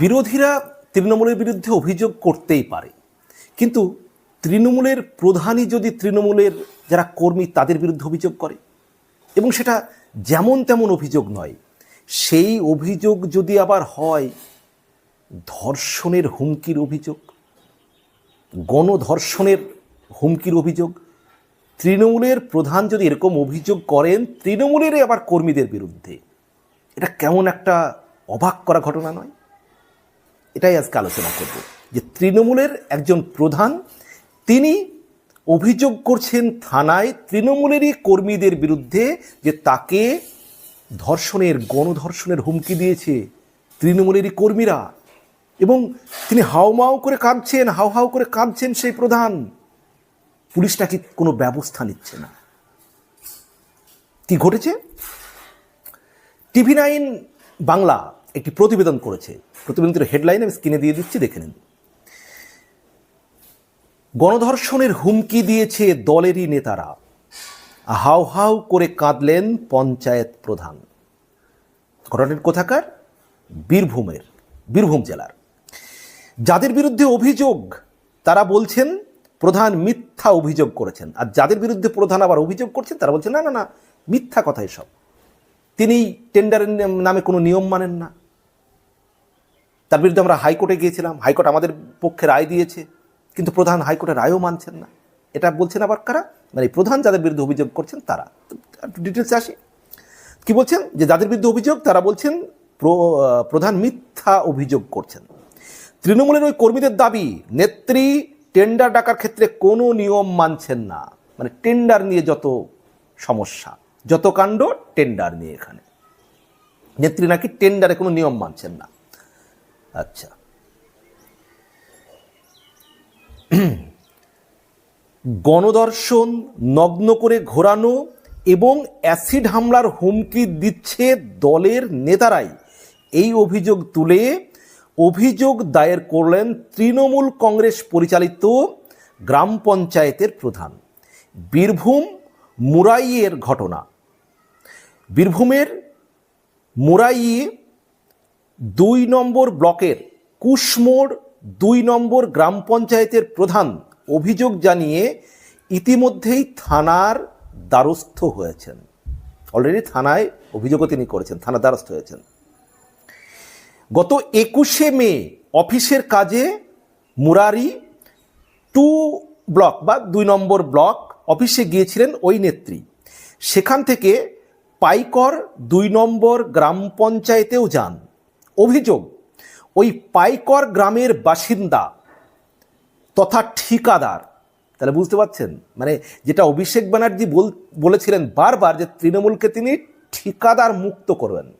বিরোধীরা তৃণমূলের বিরুদ্ধে অভিযোগ করতেই পারে। কিন্তু তৃণমূলের প্রধানই যদি তৃণমূলের যারা কর্মী তাদের বিরুদ্ধে অভিযোগ করে, এবং সেটা যেমন তেমন অভিযোগ নয়, সেই অভিযোগ যদি আবার হয়, ধর্ষণের হুমকির অভিযোগ, গণধর্ষণের হুমকির অভিযোগ, তৃণমূলের প্রধান যদি এরকম অভিযোগ করেন, তৃণমূলেরই আবার কর্মীদের বিরুদ্ধে। এটা কেমন একটা অবাক করা ঘটনা নয়? এটাই আজকে আলোচনা করব, যে তৃণমূলের একজন প্রধান, তিনি অভিযোগ করছেন থানায় তৃণমূলেরই কর্মীদের বিরুদ্ধে যে তাকে ধর্ষণের, গণধর্ষণের হুমকি দিয়েছে তৃণমূলেরই কর্মীরা। এবং তিনি হাউমাউ করে কাঁদছেন হাউ হাউ করে কাঁদছেন সেই প্রধান। পুলিশ নাকি কোনো ব্যবস্থা নিচ্ছে না। কি ঘটেছে? টিভি নাইন বাংলা একটি প্রতিবেদন করেছে। প্রতিবেদনটির হেডলাইন আমি স্ক্রিনে দিয়ে দিচ্ছি, দেখে নিন। গণধর্ষণের হুমকি দিয়েছে দলেরই নেতারা। হাউ হাউ করে কাঁদলেন পঞ্চায়েত প্রধান। ঘটনাটি কোথাকার? বীরভূমের, বীরভূম জেলার। যাদের বিরুদ্ধে অভিযোগ, তারা বলছেন প্রধান মিথ্যা অভিযোগ করেছেন। আর যাদের বিরুদ্ধে প্রধান আবার অভিযোগ করছেন, তারা বলছেন, না না না, মিথ্যা কথা এসব। তিনি টেন্ডারের নামে কোনো নিয়ম মানেন না। তার বিরুদ্ধে আমরা হাইকোর্টে গিয়েছিলাম, হাইকোর্ট আমাদের পক্ষে রায় দিয়েছে, কিন্তু প্রধান হাইকোর্টের রায়ও মানছেন না। এটা বলছেন আবার কারা? মানে প্রধান যাদের বিরুদ্ধে অভিযোগ করছেন তারা। ডিটেলসে আসি। কি বলছেন? যে যাদের বিরুদ্ধে অভিযোগ, তারা বলছেন প্রধান মিথ্যা অভিযোগ করছেন। তৃণমূলের ওই কর্মীদের দাবি, নেত্রী টেন্ডার ডাকার ক্ষেত্রে কোনো নিয়ম মানছেন না। মানে টেন্ডার নিয়ে যত সমস্যা, যত কাণ্ড টেন্ডার নিয়ে এখানে। নেত্রী নাকি টেন্ডারে কোনো নিয়ম মানছেন না। আচ্ছা। গণদর্শন নগ্ন করে ঘোরানো এবং অ্যাসিড হামলার হুমকি দিচ্ছে দলের নেতারাই। এই অভিযোগ তুলে অভিযোগ দায়ের করলেন তৃণমূল কংগ্রেস পরিচালিত গ্রাম পঞ্চায়েতের প্রধান বীরভূম মুরাইয়ের ঘটনা। বীরভূমের মুরাইয়ে দুই নম্বর ব্লকের কুশমোড়, দুই নম্বর গ্রাম পঞ্চায়েতের প্রধান অভিযোগ জানিয়ে ইতিমধ্যেই থানার দ্বারস্থ হয়েছেন। অলরেডি থানায় অভিযোগও তিনি করেছেন, থানার দ্বারস্থ হয়েছেন। গত একুশে মে অফিসের কাজে মুরারি টু ব্লক বা দুই নম্বর ব্লক অফিসে গিয়েছিলেন ওই নেত্রী। সেখান থেকে পাইকর দুই নম্বর গ্রাম পঞ্চায়েতেও যান। অভিযোগ, ওই পাইকর গ্রামের বাসিন্দা তথা ঠিকাদার। তাহলে বুঝতে পারছেন? মানে যেটা অভিষেক ব্যানার্জি বল, বলেছিলেন বারবার যে তৃণমূলকে তিনি ঠিকাদার মুক্ত করবেন।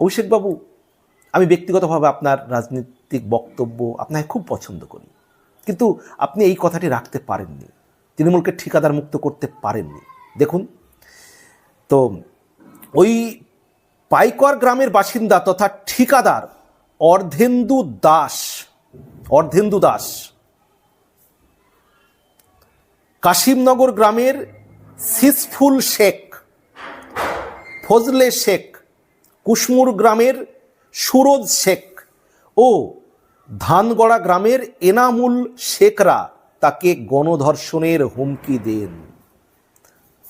অভিষেকবাবু, আমি ব্যক্তিগতভাবে আপনার রাজনৈতিক বক্তব্য আপনাকে খুব পছন্দ করি। কিন্তু আপনি এই কথাটি রাখতে পারেননি। তৃণমূলকে ঠিকাদার মুক্ত করতে পারেননি। দেখুন, তো ওই পাইকর গ্রামের বাসিন্দা তথা ঠিকাদার অর্ধেন্দু দাস। অর্ধেন্দু দাস। কাশিমনগর গ্রামের সিসফুল শেখ, ফজলে শেখ, কুশমুর গ্রামের সুরজ শেখ ও ধানগড়া গ্রামের এনামুল শেখরা তাকে গণধর্ষণের হুমকি দেন।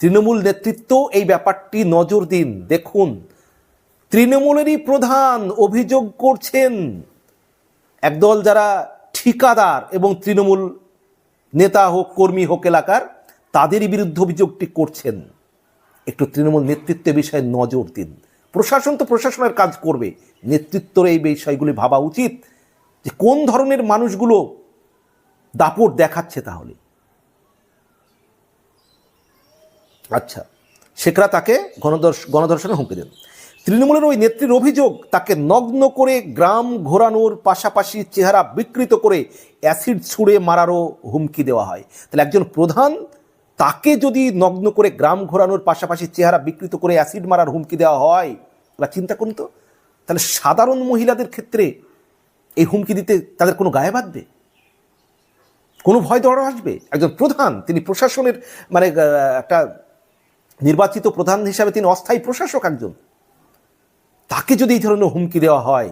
তৃণমূল নেতৃত্ব এই ব্যাপারটি নজর দিন। দেখুন তৃণমূলেরই প্রধান অভিযোগ করছেন একদল যারা ঠিকাদার এবং তৃণমূল নেতা হোক, কর্মী হোক এলাকার তাদেরই বিরুদ্ধে অভিযোগটি করছেন। একটু তৃণমূল নেতৃত্বে বিষয়ে নজর দিন। প্রশাসন তো প্রশাসনের কাজ করবে। নেতৃত্বর এই বিষয়গুলি ভাবা উচিত যে কোন ধরনের মানুষগুলো দাপট দেখাচ্ছে তাহলে। আচ্ছা শেখরা তাকে গণদর্শ, গণধর্ষণে হুমকি দেন। তৃণমূলের ওই নেত্রীর অভিযোগ, তাকে নগ্ন করে গ্রাম ঘোরানোর পাশাপাশি চেহারা বিকৃত করে অ্যাসিড ছুঁড়ে মারারও হুমকি দেওয়া হয়। তাহলে একজন প্রধান, তাকে যদি নগ্ন করে গ্রাম ঘোরানোর পাশাপাশি চেহারা বিকৃত করে অ্যাসিড মারার হুমকি দেওয়া হয় এবার চিন্তা করুন তো। তাহলে সাধারণ মহিলাদের ক্ষেত্রে এই হুমকি দিতে তাদের কোনো গায়ে বাঁধবে? কোনো ভয় দড় আসবে? একজন প্রধান, তিনি প্রশাসনের মানে একটা নির্বাচিত প্রধান হিসাবে তিনি অস্থায়ী প্রশাসক একজন। তাকে যদি এই ধরনের হুমকি দেওয়া হয়,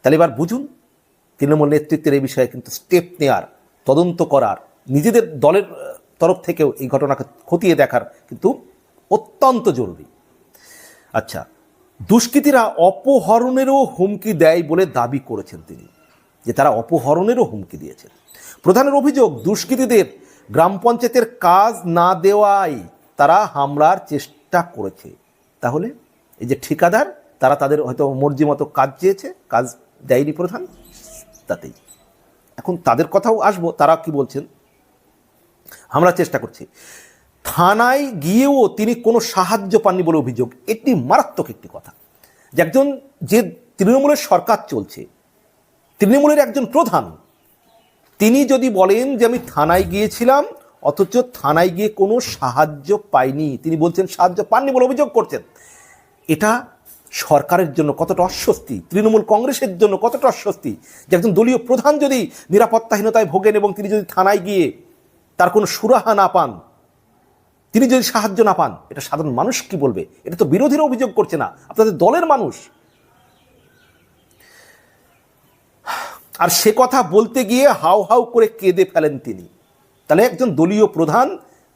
তাহলে এবার বুঝুন, তৃণমূল নেতৃত্বের এই বিষয়ে কিন্তু স্টেপ নেওয়ার তদন্ত করার, নিজেদের দলের তরফ থেকেও এই ঘটনাকে খতিয়ে দেখার কিন্তু অত্যন্ত জরুরি। আচ্ছা দুষ্কৃতীরা অপহরণেরও হুমকি দেয় বলে দাবি করেছেন তিনি, যে তারা অপহরণেরও হুমকি দিয়েছেন। প্রধানের অভিযোগ, দুষ্কৃতীদের গ্রাম পঞ্চায়েতের কাজ না দেওয়ায় তারা হামলার চেষ্টা করেছে। তাহলে এই যে ঠিকাদার তারা তাদের হয়তো মর্জি মতো কাজ চেয়েছে কাজ দেয়নি প্রধান, তাতেই। এখন তাদের কথাও আসব, তারা কি বলছেন? আমরা চেষ্টা করছি। থানায় গিয়েও তিনি কোনো সাহায্য পাননি বলে অভিযোগ। এটি মারাত্মক একটি কথা। যে একজন, যে তৃণমূলের সরকার চলছে, তৃণমূলের একজন প্রধান, তিনি যদি বলেন যে আমি থানায় গিয়েছিলাম, অথচ থানায় গিয়ে কোনো সাহায্য পাইনি, তিনি বলছেন সাহায্য পাননি বলে অভিযোগ করছেন, এটা সরকারের জন্য কতটা অস্বস্তি, তৃণমূল কংগ্রেসের জন্য কতটা অস্বস্তি যে একজন দলীয় প্রধান যদি নিরাপত্তাহীনতায় ভোগেন এবং তিনি যদি থানায় গিয়ে তার কোনো সুরাহা না পান, তিনি যদি সাহায্য না পান, এটা সাধারণ মানুষ কি বলবে? এটা তো বিরোধীরা অভিযোগ করছে না, আপনাদের দলের মানুষ। আর সে কথা বলতে গিয়ে হাউ হাউ করে কেঁদে ফেলেন তিনি। তাহলে একজন দলীয় প্রধান,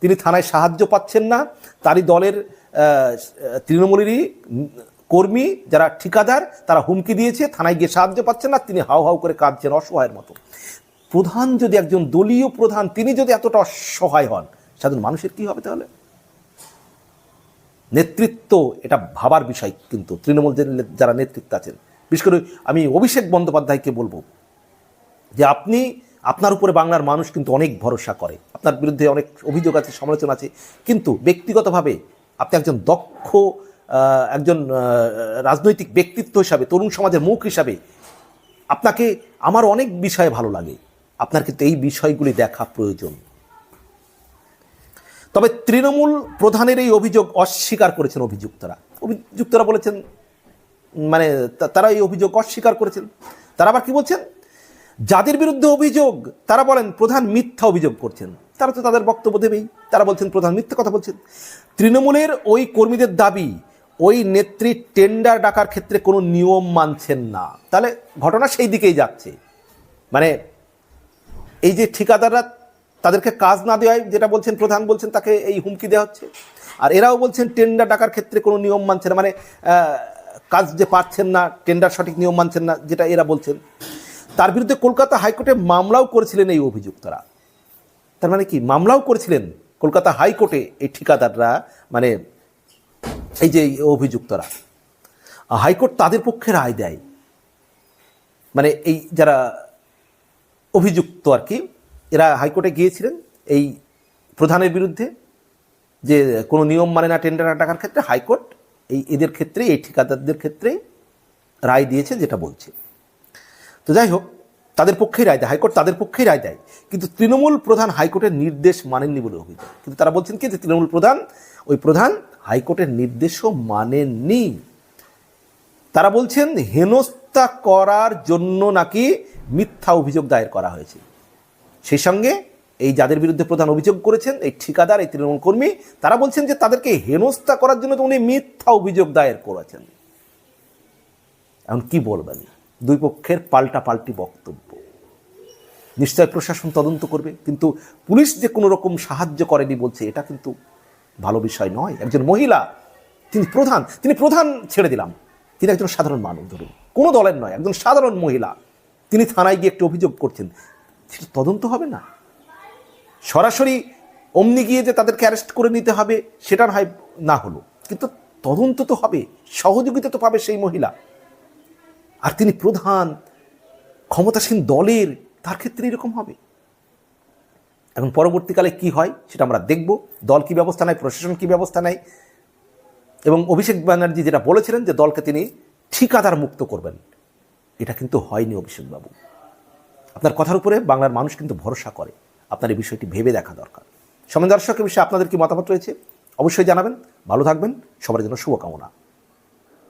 তিনি থানায় সাহায্য পাচ্ছেন না, তারই দলের তৃণমূলেরই কর্মী যারা ঠিকাদার, তারা হুমকি দিয়েছে, থানায় গিয়ে সাহায্য পাচ্ছেন না, তিনি হাউ হাউ করে কাঁদছেন অসহায়ের মতো। প্রধান যদি একজন দলীয় প্রধান, তিনি যদি এতটা অসহায় হন, সাধারণ মানুষের কি হবে তাহলে? নেতৃত্ব, এটা ভাবার বিষয় কিন্তু, তৃণমূল যারা নেতৃত্ব আছেন। বিশেষ করে আমি অভিষেক বন্দ্যোপাধ্যায়কে বলব যে আপনি, আপনার উপরে বাংলার মানুষ কিন্তু অনেক ভরসা করে। আপনার বিরুদ্ধে অনেক অভিযোগ আছে, সমালোচনা আছে। কিন্তু ব্যক্তিগতভাবে আপনি একজন দক্ষ একজন রাজনৈতিক ব্যক্তিত্ব হিসাবে, তরুণ সমাজের মুখ হিসাবে আপনাকে, আমার অনেক বিষয়ে ভালো লাগে। আপনার কিন্তু এই বিষয়গুলি দেখা প্রয়োজন। তবে তৃণমূল প্রধানের এই অভিযোগ অস্বীকার করেছেন অভিযুক্তরা। অভিযুক্তরা বলেছেন মানে তারা এই অভিযোগ অস্বীকার করেছেন। তারা আবার কি বলছেন? যাদের বিরুদ্ধে অভিযোগ, তারা বলেন প্রধান মিথ্যা অভিযোগ করছেন। তারা তো তাদের বক্তব্য দেবেই। তারা বলছেন, প্রধান মিথ্যা কথা বলছেন। তৃণমূলের ওই কর্মীদের দাবি ওই নেত্রী টেন্ডার ডাকার ক্ষেত্রে কোনো নিয়ম মানছেন না। তাহলে ঘটনা সেই দিকেই যাচ্ছে। মানে এই যে ঠিকাদাররা তাদেরকে কাজ না দেওয়ায় যেটা বলছেন প্রধান বলছেন তাকে এই হুমকি দেওয়া হচ্ছে। আর এরাও বলছেন টেন্ডার ডাকার ক্ষেত্রে কোনো নিয়ম মানছে না। মানে কাজ যে পাচ্ছেন না, টেন্ডার সঠিক নিয়ম মানছেন না, যেটা এরা বলছেন। তার বিরুদ্ধে কলকাতা হাইকোর্টে মামলাও করেছিলেন এই অভিযুক্তরা। তার মানে কি? মামলাও করেছিলেন কলকাতা হাইকোর্টে এই ঠিকাদাররা। মানে এই যে অভিযুক্তরা হাইকোর্ট তাদের পক্ষে রায় দেয়। মানে এই যারা অভিযুক্ত আর কি, এরা হাইকোর্টে গিয়েছিলেন এই প্রধানের বিরুদ্ধে যে কোনো নিয়ম মানে না টেন্ডার টাকার ক্ষেত্রে হাইকোর্ট এই এদের ক্ষেত্রে, এই ঠিকাদারদের ক্ষেত্রে রায় দিয়েছে যেটা বলছে। তো যাই হোক, তাদের পক্ষেই রায় দেয়, হাইকোর্ট তাদের পক্ষেই রায় দেয়। কিন্তু তৃণমূল প্রধান হাইকোর্টের নির্দেশ মানেননি বলে অভিযোগ। কিন্তু তারা বলছেন কি যে তৃণমূল প্রধান, ওই প্রধান হাইকোর্টের নির্দেশও মানেননি। তারা বলছেন, হেনস্থা করার জন্য নাকি মিথ্যা অভিযোগ দায়ের করা হয়েছে। সেই সঙ্গে এই যাদের বিরুদ্ধে প্রধান অভিযোগ করেছেন, এই ঠিকাদার, এই তৃণমূল কর্মী, তারা বলছেন যে তাদেরকে হেনস্থা করার জন্য তো উনি মিথ্যা অভিযোগ দায়ের করেছেন। এখন কি বলবেন? দুই পক্ষের পাল্টা পাল্টি বক্তব্য। নিশ্চয় প্রশাসন তদন্ত করবে, কিন্তু পুলিশ যে কোনো রকম সাহায্য করেনি বলছে, এটা কিন্তু ভালো বিষয় নয়। একজন মহিলা, তিনি প্রধান তিনি প্রধান ছেড়ে দিলাম। তিনি একজন সাধারণ মানুষ, ধরুন। কোনো দলের নয়, একজন সাধারণ মহিলা। তিনি থানায় গিয়ে একটি অভিযোগ করছেন। সেটা তদন্ত হবে না? সরাসরি অমনি গিয়ে যে তাদেরকে অ্যারেস্ট করে নিতে হবে, সেটা হয় না হলো। কিন্তু তদন্ত তো হবে, সহযোগিতা তো পাবে সেই মহিলা। আর তিনি প্রধান, ক্ষমতাসীন দলের, তার ক্ষেত্রে এরকম হবে? এখন পরবর্তীকালে কি হয় সেটা আমরা দেখব। দল কী ব্যবস্থা নেয়, প্রশাসন কী ব্যবস্থা নেয়। এবং অভিষেক ব্যানার্জি যেটা বলেছিলেন যে দলকে তিনি ঠিকাদার মুক্ত করবেন, এটা কিন্তু হয়নি অভিষেকবাবু। আপনার কথার উপরে বাংলার মানুষ কিন্তু ভরসা করে। আপনার এই বিষয়টি ভেবে দেখা দরকার। সময় দর্শকের বিষয়ে আপনাদের কি মতামত রয়েছে? অবশ্যই জানাবেন। ভালো থাকবেন। সবার জন্য শুভকামনা।